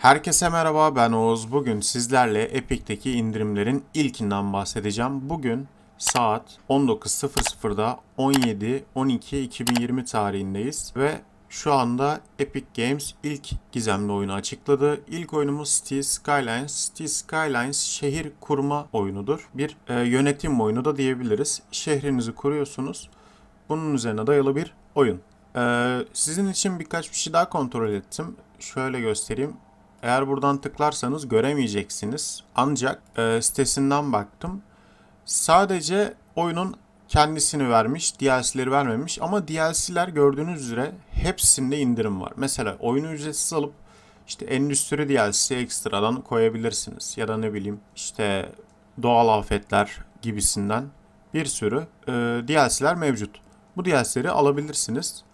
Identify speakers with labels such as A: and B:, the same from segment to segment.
A: Herkese merhaba ben Oğuz. Bugün sizlerle Epic'teki indirimlerin ilkinden bahsedeceğim. Bugün saat 19.00'da 17-12-2020 tarihindeyiz ve şu anda Epic Games ilk gizemli oyunu açıkladı. İlk oyunumuz City Skylines. City Skylines şehir kurma oyunudur. Bir e, yönetim oyunu da diyebiliriz. Şehrinizi kuruyorsunuz. Bunun üzerine dayalı bir oyun. Ee, sizin için birkaç bir şey daha kontrol ettim. Şöyle göstereyim. Eğer buradan tıklarsanız göremeyeceksiniz. Ancak e, sitesinden baktım. Sadece oyunun kendisini vermiş, DLC'leri vermemiş ama DLC'ler gördüğünüz üzere hepsinde indirim var. Mesela oyunu ücretsiz alıp işte endüstri DLC ekstradan koyabilirsiniz. Ya da ne bileyim işte doğal afetler gibisinden bir sürü e, DLC'ler mevcut. Bu DLC'leri alabilirsiniz.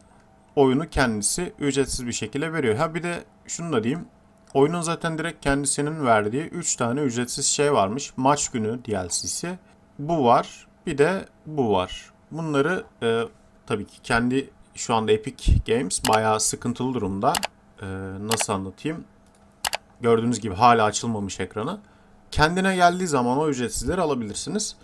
A: Oyunu kendisi ücretsiz bir şekilde veriyor. Ha bir de şunu da diyeyim. Oyunun zaten direkt kendisinin verdiği 3 tane ücretsiz şey varmış. Maç günü DLC'si. Bu var. Bir de bu var. Bunları e, tabii ki kendi şu anda Epic Games bayağı sıkıntılı durumda. E, nasıl anlatayım? Gördüğünüz gibi hala açılmamış ekranı. Kendine geldiği zaman o ücretsizleri alabilirsiniz.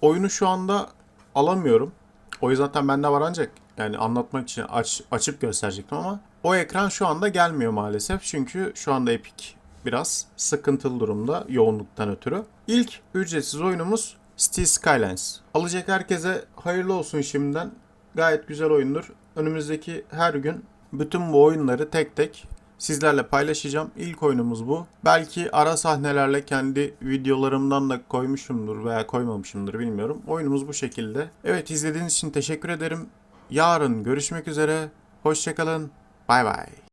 A: Oyunu şu anda alamıyorum. O zaten bende var ancak yani anlatmak için aç, açıp gösterecektim ama o ekran şu anda gelmiyor maalesef. Çünkü şu anda Epic biraz sıkıntılı durumda yoğunluktan ötürü. İlk ücretsiz oyunumuz City Skylines. Alacak herkese hayırlı olsun şimdiden. Gayet güzel oyundur. Önümüzdeki her gün bütün bu oyunları tek tek sizlerle paylaşacağım. İlk oyunumuz bu. Belki ara sahnelerle kendi videolarımdan da koymuşumdur veya koymamışımdır bilmiyorum. Oyunumuz bu şekilde. Evet izlediğiniz için teşekkür ederim. Yarın görüşmek üzere. Hoşçakalın. Bay bay.